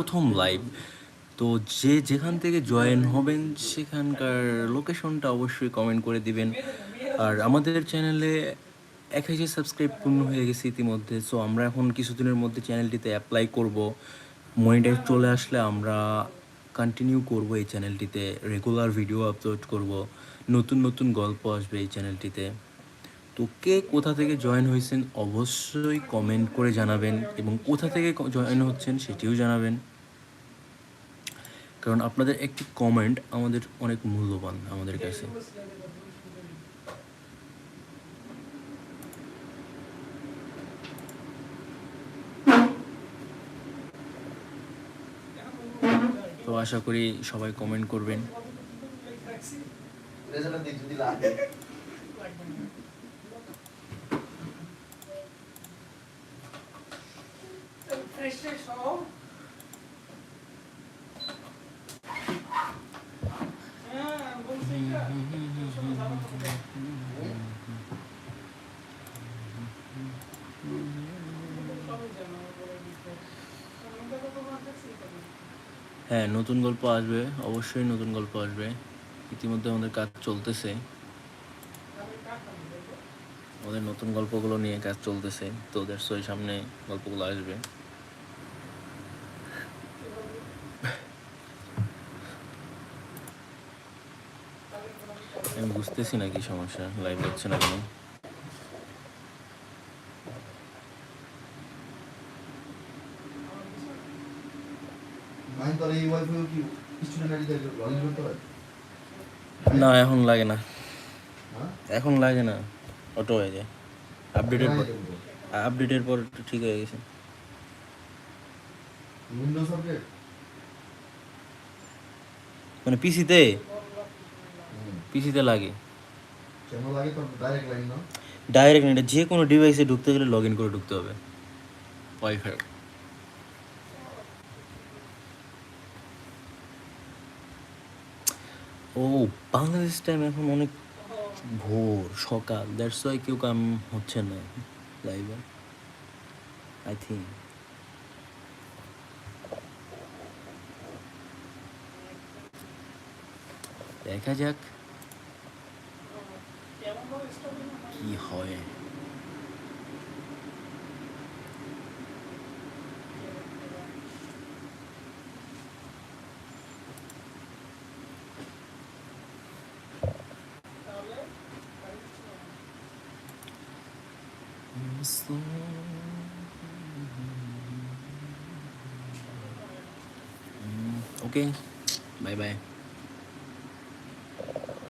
প্রথম লাইভ তো যে যেখান থেকে জয়েন হবেন, সেখানকার লোকেশনটা অবশ্যই কমেন্ট করে দিবেন। আর আমাদের চ্যানেলে এক হাজার সাবস্ক্রাইব পূর্ণ হয়ে গেছে ইতিমধ্যে। সো আমরা এখন কিছুদিনের মধ্যে চ্যানেলটিতে অ্যাপ্লাই করব। মনিটাইজ চলে আসলে আমরা কন্টিনিউ করব এই চ্যানেলটিতে রেগুলার ভিডিও আপলোড করব। নতুন নতুন গল্প আসবে এই চ্যানেলটিতে তো কে কোথা থেকে জয়েন হয়েছেন অবশ্যই কমেন্ট করে জানাবেন এবং কোথা থেকে জয়েন হচ্ছেন সেটিও জানাবেন। কারণ আপনাদের একটি কমেন্ট আমাদের অনেক মূল্যবান আমাদের কাছে। তো আশা করি সবাই কমেন্ট করবেন। হ্যাঁ নতুন গল্প আসবে। অবশ্যই নতুন গল্প আসবে। ইতিমধ্যে আমাদের কাজ চলতেছে। আমাদের নতুন গল্পগুলো নিয়ে কাজ চলতেছে। তো ওই সামনে গল্পগুলো আসবে। আমি বুঝতেছি না কি সমস্যা। লাইভ হচ্ছে না কেন? মাইন এই ওয়াইফাই কি স্টুডেন্ট আইডি দিয়ে লগ ইন করতে পারে? না এখন লাগে না। হ্যাঁ? এখন লাগে না অটো হয়ে যায়। আপডেটের পর আপডেটের পর ঠিক হয়ে গেছে। উইন্ডোজ আপডেট মানে পিসিতে পিসিতে লাগে। কেন লাগে ডাইরেক্ট লাইন না ডাইরেক্ট নেটে যে কোনো ডিভাইসে ঢুকতে গেলে লগ ইন করে ঢুকতে হবে। ওয়াইফাই ও, বাংলাদেশ টাইম এখন অনেক ভোর, সকাল। দ্যাটস ওয়াই কেউ কাম হচ্ছে না লাইভে আই থিঙ্ক দেখা যাক কি হয়। Mm, okay. Bye-bye.